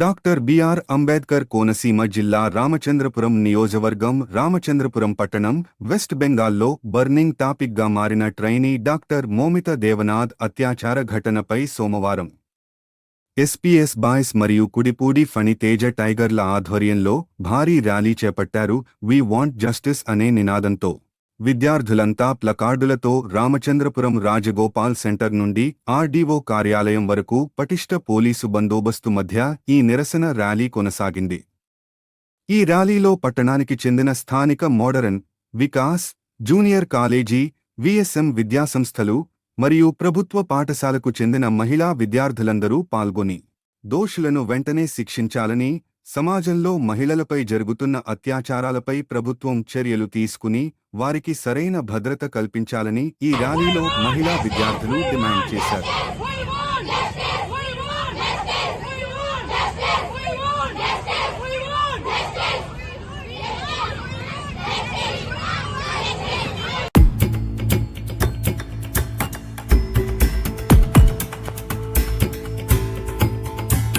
Doctor BR Ambedkar Konaseema జిల్లా రామచంద్రపురం నియోజకవర్గం రామచంద్రపురం పట్టణం వెస్ట్ బెంగాల్లో బర్నింగ్ టాపిక్గా మారిన ట్రైనీ డాక్టర్ మోమిత దేవనాథ్ అత్యాచార ఘటనపై సోమవారం. ఎస్పీఎస్ బాయ్స్ మరియు కుడిపూడి ఫణి తేజ టైగర్ల ఆధ్వర్యంలో భారీ ర్యాలీ చేపట్టారు వి వాంట్ జస్టిస్ అనే నినాదంతో. విద్యార్థులంతా ప్లకార్డులతో రామచంద్రపురం రాజగోపాల్ సెంటర్ నుండి ఆర్డీఓ కార్యాలయం వరకు పటిష్ట పోలీసు బందోబస్తు మధ్య ఈ నిరసన ర్యాలీ కొనసాగింది. ఈ ర్యాలీలో పట్టణానికి చెందిన స్థానిక modern Vikas junior college VSM విద్యాసంస్థలు మరియు ప్రభుత్వ పాఠశాలకు చెందిన మహిళా విద్యార్థులందరూ పాల్గొని దోషులను వెంటనే శిక్షించాలని సమాజంలో మహిళలపై జరుగుతున్న అత్యాచారాలపై ప్రభుత్వం చర్యలు తీసుకుని వారికి సరైన భద్రత కల్పించాలని ఈ ర్యాలీలో మహిళా విద్యార్థులు డిమాండ్ చేశారు.